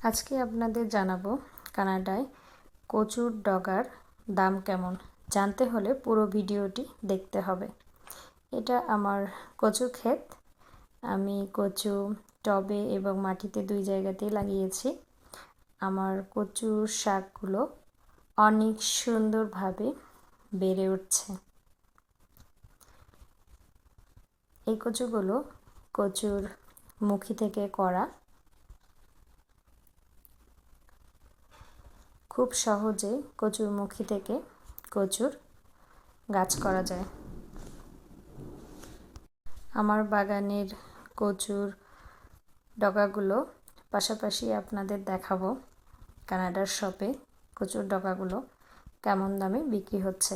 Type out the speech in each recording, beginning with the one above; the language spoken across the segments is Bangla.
আজকে আপনাদের জানাব কানাডায় কচুর ডগার দাম কেমন? জানতে হলে পুরো ভিডিওটি দেখতে হবে। এটা আমার কচু ক্ষেত। আমি কচু টবে এবং মাটিতে দুই জায়গাতেই লাগিয়েছি। আমার কচুর শাকগুলো অনেক সুন্দরভাবে বেড়ে উঠছে। এই কচুগুলো কচুর মুখী থেকে করা। খুব সহজে কচুরমুখী থেকে কচুর গাছ করা যায়। আমার বাগানের কচুর ডগাগুলো পাশাপাশি আপনাদের দেখাবো কানাডার শপে কচুর ডগাগুলো কেমন দামে বিক্রি হচ্ছে।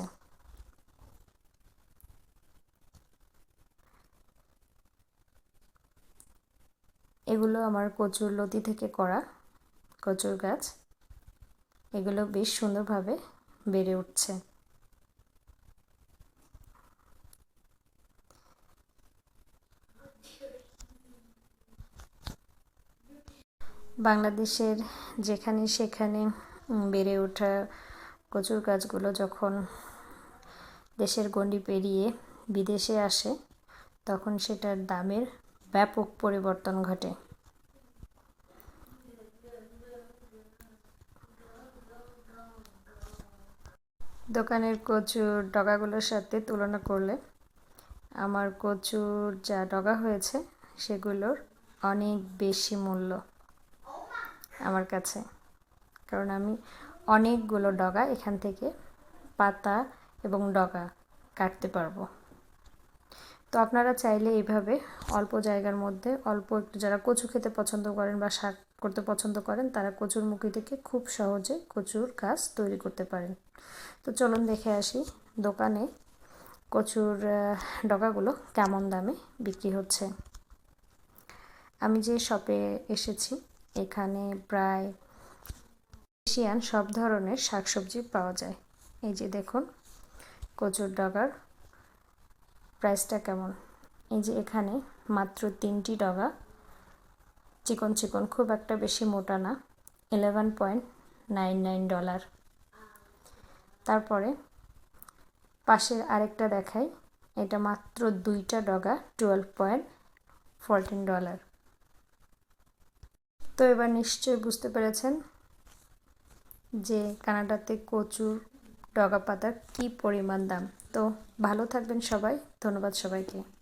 এগুলো আমার কচুর লতি থেকে করা কচুর গাছ। এগুলো বেশ সুন্দরভাবে বেড়ে উঠছে। বাংলাদেশের যেখানে সেখানে বেড়ে ওঠা কচুর গাছগুলো যখন দেশের গণ্ডি পেরিয়ে বিদেশে আসে, তখন সেটার দামের ব্যাপক পরিবর্তন ঘটে। দোকানের কচুর ডগাগুলোর সাথে তুলনা করলে আমার কচুর যা ডগা হয়েছে সেগুলোর অনেক বেশি মূল্য আমার কাছে। কারণ আমি অনেকগুলো ডগা এখান থেকে পাতা এবং ডগা কাটতে পারব। তো আপনারা চাইলে এইভাবে অল্প জায়গার মধ্যে অল্প একটু যারা কচু খেতে পছন্দ করেন বা শাক করতে পছন্দ করেন, তারা কচুর মুখি থেকে খুব সহজে কচুর গাছ তৈরি করতে পারেন। তো চলুন দেখে আসি দোকানে কচুর ডগাগুলো কেমন দামে বিক্রি হচ্ছে। আমি যে শপে এসেছি, এখানে প্রায় এশিয়ান সব ধরনের শাকসবজি পাওয়া যায়। এই যে দেখুন, কচুর ডগার প্রাইসটা কেমন? এই যে এখানে মাত্র তিনটি ডগা। চিকন চিকন, খুব একটা বেশি মোটা না। Eleven point nine nine dollar তারপরে পাশের আরেকটা দেখাই। এটা মাত্র দুইটা ডগা টুয়েলভ পয়েন্ট ফোরটিন ডলার তো এবার নিশ্চয়ই বুঝতে পেরেছেন যে কানাডাতে কচুর ডগা পাতার কী পরিমাণ দাম? তো ভালো থাকবেন সবাই। ধন্যবাদ সবাইকে।